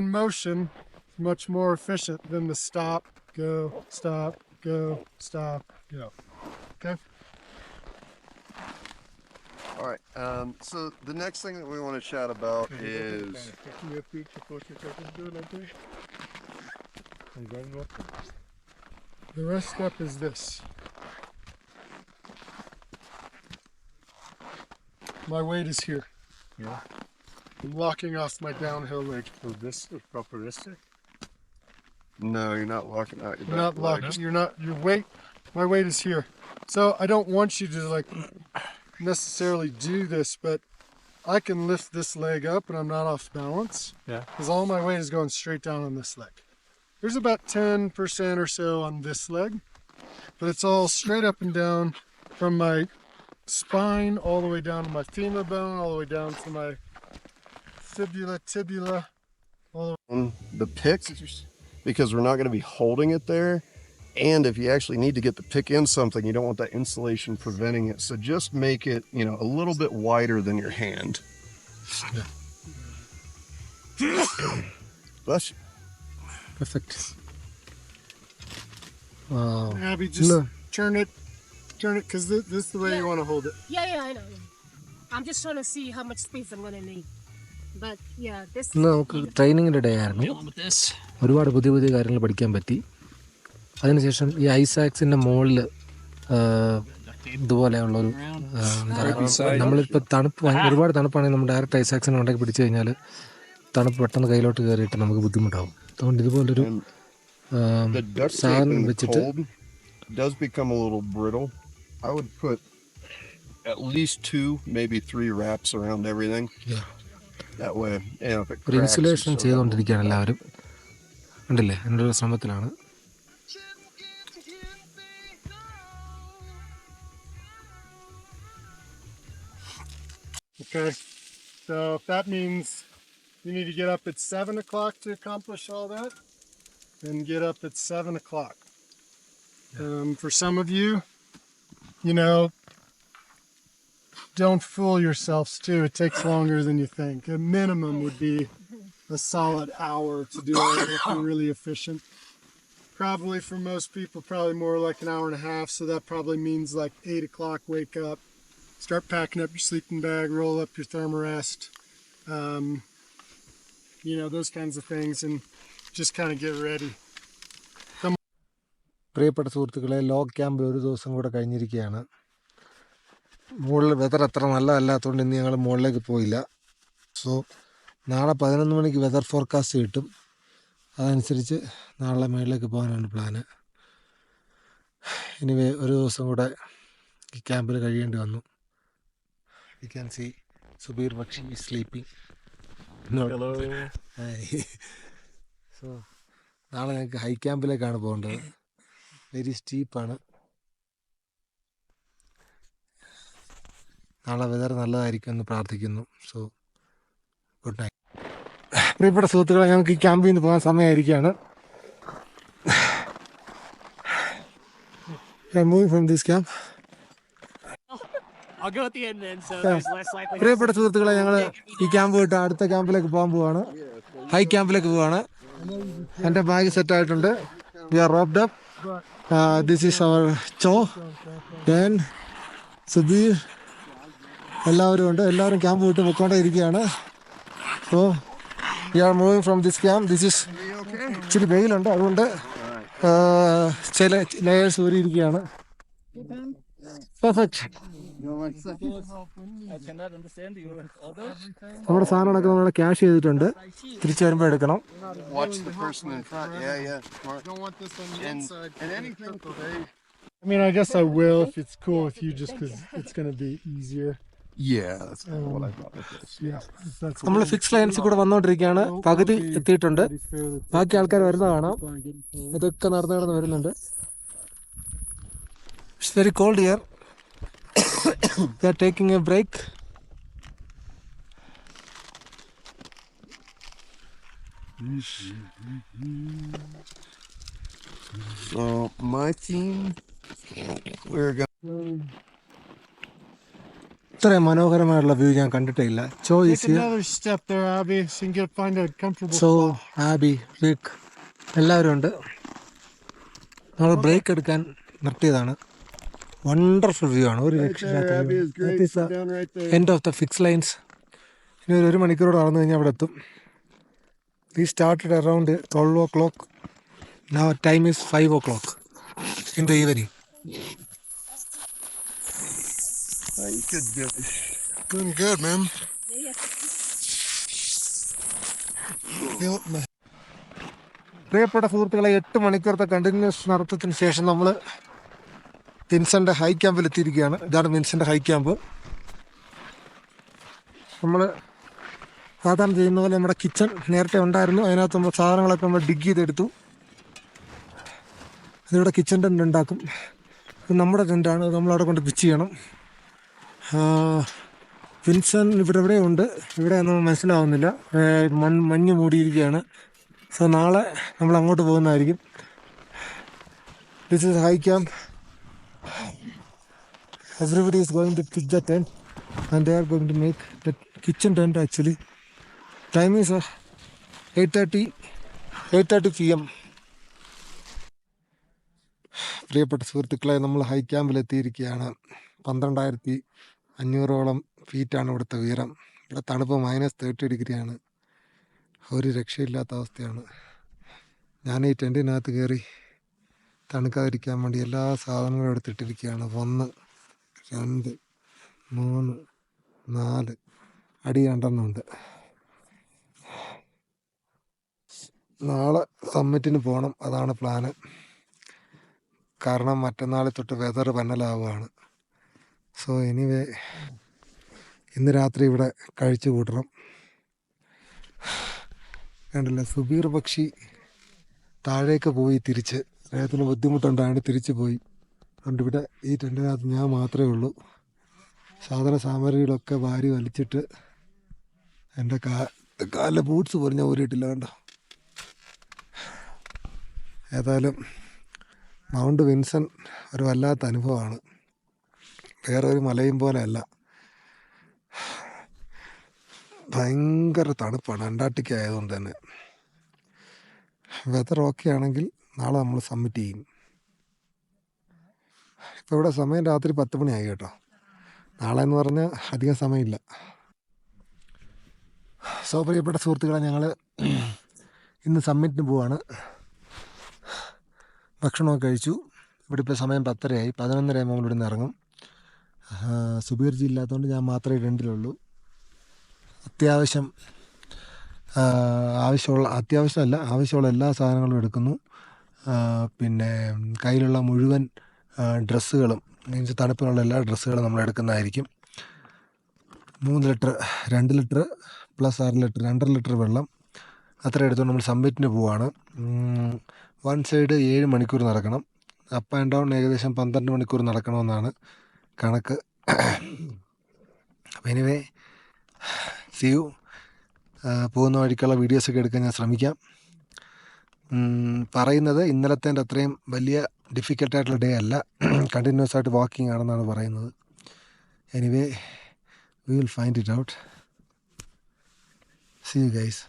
in motion much more efficient than the stop, go, stop, go, stop, go. Okay? All right. Um, so the next thing that we want to chat about is Your feet supposed to take and do it like this. And go and walk. The rest step is this. My weight is here. Yeah. I'm locking off my downhill leg. So this is proper resting. no, you're not locking out your You're not leg. locking. You're not. Your weight. My weight is here. So I don't want you to like necessarily do this, but I can lift this leg up and I'm not off balance. Yeah. Because all my weight is going straight down on this leg. There's about 10% or so on this leg, but it's all straight up and down from my spine all the way down to my femur bone, all the way down to my fibula, tibula. on the pick because we're not going to be holding it there. And if you actually need to get the pick in something, you don't want that insulation preventing it. So just make it, you know, a little bit wider than your hand. Bless you. Perfect. Wow. Abby, just No. turn it, turn it, because this, this is the way you want to hold it. Yeah, yeah, I know. I'm just trying to see how much space I'm gonna need. ഇന്ന് നമുക്ക് ട്രെയിനിങ്ങിന്റെ day ആയിരുന്നു. ഒരുപാട് പുതിയ പുതിയ കാര്യങ്ങൾ പഠിക്കാൻ പറ്റി അതിനുശേഷം ഈ ഐസാക്സിന്റെ മുകളിൽ ഇതുപോലെയുള്ളൊരു നമ്മളിപ്പോൾ തണുപ്പ് ഒരുപാട് തണുപ്പാണെങ്കിൽ നമ്മൾ ഡയറക്റ്റ് ഐസാക്സിനെ ഉണ്ടാക്കി പിടിച്ചു കഴിഞ്ഞാൽ തണുപ്പ് പെട്ടെന്ന് കയ്യിലോട്ട് കയറിയിട്ട് നമുക്ക് ബുദ്ധിമുട്ടാവും അതുകൊണ്ട് ഇതുപോലൊരു സാധനം വെച്ചിട്ട് does become a little brittle. I would put at least two, maybe three wraps around everything. Yeah. ഒരു cracks or ഇൻസുലേഷൻ so, ചെയ്തുകൊണ്ടിരിക്കുകയാണ് എല്ലാവരും ഉണ്ടല്ലേ എൻ്റെ ഒരു ശ്രമത്തിലാണ് Okay. So if that means you need to get up at seven o'clock to accomplish all that, then get up at seven o'clock. Um, for some of you, you know, don't fool yourselves too. It takes longer than you think. A minimum would be a solid hour to do it if you're really efficient. Probably for most people, probably more like an hour and a half. So that probably means like eight o'clock, wake up, start packing up your sleeping bag, roll up your thermarest, um, you know, those kinds of things, and just kind of get ready. പ്രിയപ്പെട്ട സുഹൃത്തുക്കളെ log camp ഒരു ദിവസം കൂടെ കഴിഞ്ഞിരിക്കുകയാണ് മുകളിൽ weather അത്ര നല്ലതല്ലാത്തതുകൊണ്ട് ഇന്ന് ഞങ്ങൾ മുകളിലേക്ക് പോയില്ല. സോ നാളെ പതിനൊന്ന് മണിക്ക് വെതർ ഫോർകാസ്റ്റ് കിട്ടും. അതനുസരിച്ച് നാളെ മുകളിലേക്ക് പോകാനാണ് പ്ലാന് ഇനി ഒരു ദിവസം കൂടെ ഈ ക്യാമ്പിൽ കഴിയേണ്ടി വന്നു. യു ക്യാൻ സി സുബീർ പക്ഷി സ്ലീപ്പിംഗ് Hello. സോ നാളെ ഞങ്ങൾക്ക് ഹൈ ക്യാമ്പിലേക്കാണ് പോകേണ്ടത്. വെരി സ്റ്റീപ്പാണ് നാളെ വെതർ നല്ലതായിരിക്കും എന്ന് പ്രാർത്ഥിക്കുന്നു. സോ ഗുഡ് നൈറ്റ് പ്രിയപ്പെട്ട സുഹൃത്തുക്കളെ ഞങ്ങൾക്ക് ഈ ക്യാമ്പിൽ നിന്ന് പോകാൻ സമയമായിരിക്കുകയാണ്. Moving from this camp. പ്രിയപ്പെട്ട സുഹൃത്തുക്കളെ ഞങ്ങൾ ഈ ക്യാമ്പ് വിട്ട് അടുത്ത ക്യാമ്പിലേക്ക് പോകാൻ പോവാണ്. ഹൈ ക്യാമ്പിലേക്ക് പോവാണ്. എന്റെ ബാഗ് സെറ്റ് ആയിട്ടുണ്ട്. We are roped up this is our ചോ ഞാൻ സുബീർ എല്ലാവരും ഉണ്ട്. എല്ലാവരും ക്യാമ്പ് വിട്ട് പൊക്കോണ്ടിരിക്കുകയാണ്. ഓ you are moving from this camp this is ഇച്ചിരി വെയിലുണ്ട്. അതുകൊണ്ട് ചില ലെയേഴ്സ് ഊരിയിരിക്കുകയാണ്. നമ്മുടെ സാധനങ്ങളൊക്കെ നമ്മൾ ക്യാഷ് ചെയ്തിട്ടുണ്ട്. തിരിച്ചു വരുമ്പോൾ എടുക്കണം. I mean, I guess I will if it's cool with you just because it's going to be easier. Yeah, that's kind I thought this. Yeah, that's നമ്മൾ ഫിക്സ് ലൈൻസിൽ കൂടെ വന്നുകൊണ്ടിരിക്കുകയാണ് പകുതി എത്തിയിട്ടുണ്ട്. ബാക്കി ആൾക്കാർ വരുന്ന കാണാം. ഇതൊക്കെ നടന്നു നടന്ന് വരുന്നുണ്ട്. It's very cold here they are taking a break So my team, we're going. ഇത്രയും മനോഹരമായുള്ള വ്യൂ ഞാൻ കണ്ടിട്ടില്ല ചോ Take is another step there, Abby, so മനോഹരമായുള്ള വ്യൂ ഞാൻ കണ്ടിട്ടില്ല സോ spot. ആബി റിക് എല്ലാവരും ഉണ്ട്. നമ്മൾ ബ്രേക്ക് എടുക്കാൻ നിർത്തിയതാണ്. വണ്ടർഫുൾ വ്യൂ ആണ്. ഒരു. End of the fix lines ഇനി ഒരു മണിക്കൂറോട് നടന്നു കഴിഞ്ഞാൽ അവിടെ എത്തും. We started around twelve o'clock now time is five o'clock in the evening Doing good, man. പ്രിയപ്പെട്ട സുഹൃത്തുക്കളെ എട്ട് മണിക്കൂറത്തെ കണ്ടിന്യൂസ് നടത്തത്തിന് ശേഷം നമ്മൾ വിൻസന്റെ ഹൈ ക്യാമ്പിൽ എത്തിയിരിക്കുകയാണ്. ഇതാണ് വിൻസന്റെ ഹൈ ക്യാമ്പ് നമ്മൾ സാധാരണ ചെയ്യുന്ന പോലെ നമ്മുടെ കിച്ചൺ നേരത്തെ ഉണ്ടായിരുന്നു. അതിനകത്ത് നമ്മൾ സാധനങ്ങളൊക്കെ നമ്മൾ ഡിഗ് ചെയ്തെടുത്തു. അതിവിടെ കിച്ചൺ ടെന്റ് ഉണ്ടാക്കും. നമ്മുടെ ടെന്റാണ് നമ്മളവിടെ കൊണ്ട് പിച്ച് ചെയ്യണം. വിൻസൺ ഇവിടെ ഇവിടെ ഉണ്ട് ഇവിടെ ഒന്നും മനസ്സിലാവുന്നില്ല മൺ മഞ്ഞ് മൂടിയിരിക്കുകയാണ്. സോ നാളെ നമ്മൾ അങ്ങോട്ട് പോകുന്നതായിരിക്കും high camp everybody is going to pitch the tent and they are going to make the kitchen tent actually time is eight thirty eight thirty P M പ്രിയപ്പെട്ട സുഹൃത്തുക്കളെ നമ്മൾ ഹൈ ക്യാമ്പിൽ എത്തിയിരിക്കുകയാണ്. പന്ത്രണ്ടായിരത്തി അഞ്ഞൂറോളം ഫീറ്റാണ് ഇവിടുത്തെ ഉയരം. ഇവിടെ തണുപ്പ് മൈനസ് തേർട്ടി ഡിഗ്രിയാണ്. ഒരു രക്ഷയില്ലാത്ത അവസ്ഥയാണ്. ഞാൻ ഈ ടെന്റിനകത്ത് കയറി തണുക്കാതിരിക്കാൻ വേണ്ടി എല്ലാ സാധനങ്ങളും എടുത്തിട്ടിരിക്കുകയാണ്. ഒന്ന് രണ്ട് മൂന്ന് നാല് അടി രണ്ടെണ്ണമുണ്ട് നാളെ സമ്മിറ്റിന് പോകണം അതാണ് പ്ലാന് കാരണം മറ്റന്നാൾ തൊട്ട് വെതർ പന്നലാവുകയാണ്. സോ എനിവേ ഇന്ന് രാത്രി ഇവിടെ കഴിച്ചു കൂട്ടണം. കണ്ടില്ല സുബീർ പക്ഷി താഴേക്ക് പോയി തിരിച്ച്. അദ്ദേഹത്തിന് ബുദ്ധിമുട്ടുണ്ടായത് തിരിച്ചു പോയി. അതുകൊണ്ട് ഇവിടെ ഈ ടെന്റിനകത്ത് ഞാൻ മാത്രമേ ഉള്ളൂ. സാധന സാമഗ്രികളൊക്കെ വാരി വലിച്ചിട്ട് എന്റെ കാ കാലിലെ ബൂട്ട്സ് പോലും ഞാൻ ഊരിയിട്ടില്ല കണ്ടോ? ഏതായാലും മൗണ്ട് വിൻസൺ ഒരു വല്ലാത്ത അനുഭവമാണ്. വേറെ ഒരു മലയും പോലെ അല്ല. ഭയങ്കര തണുപ്പാണ്. അന്റാർട്ടിക്ക ആയതുകൊണ്ട് തന്നെ. വെതർ ഓക്കെ ആണെങ്കിൽ നാളെ നമ്മൾ സബ്മിറ്റ് ചെയ്യും. ഇപ്പോൾ ഇവിടെ സമയം രാത്രി പത്ത് മണിയായി കേട്ടോ. നാളെ എന്ന് പറഞ്ഞാൽ അധികം സമയമില്ല. സോ പ്രിയപ്പെട്ട സുഹൃത്തുക്കളെ ഞങ്ങൾ ഇന്ന് സബ്മിറ്റിന് പോവാണ്. ഭക്ഷണമൊക്കെ കഴിച്ചു. ഇവിടെ ഇപ്പോൾ സമയം പത്തരയായി. പതിനൊന്നര ആകുമ്പോൾ ഇവിടെ ഇവിടുന്ന് ഇറങ്ങും. സുബീർജി ഇല്ലാത്തതുകൊണ്ട് ഞാൻ മാത്രമേ രണ്ടിലുള്ളൂ. അത്യാവശ്യം ആവശ്യമുള്ള അത്യാവശ്യമല്ല ആവശ്യമുള്ള എല്ലാ സാധനങ്ങളും എടുക്കുന്നു. പിന്നെ കയ്യിലുള്ള മുഴുവൻ ഡ്രസ്സുകളും മീൻസ് തണുപ്പിനുള്ള എല്ലാ ഡ്രസ്സുകളും നമ്മൾ എടുക്കുന്നതായിരിക്കും. മൂന്ന് ലിറ്റർ രണ്ട് ലിറ്റർ പ്ലസ് അര ലിറ്റർ രണ്ടര ലിറ്റർ വെള്ളം അത്ര എടുത്തുകൊണ്ട് നമ്മൾ സമ്മിറ്റിന് പോവാണ്. വൺ സൈഡ് ഏഴ് മണിക്കൂർ നടക്കണം. അപ്പ് ആൻഡ് ഡൗൺ ഏകദേശം പന്ത്രണ്ട് മണിക്കൂർ നടക്കണമെന്നാണ് കണക്ക്. അപ്പം എനിവേ സി യു പോകുന്ന വഴിക്കുള്ള വീഡിയോസൊക്കെ എടുക്കാൻ ഞാൻ ശ്രമിക്കാം. പറയുന്നത് ഇന്നലത്തെ അത്രയും വലിയ ഡിഫിക്കൽട്ടായിട്ടുള്ള ഡേ അല്ല. കണ്ടിന്യൂസ് ആയിട്ട് വാക്കിംഗ് ആണെന്നാണ് പറയുന്നത്. Anyway we will find it out see you guys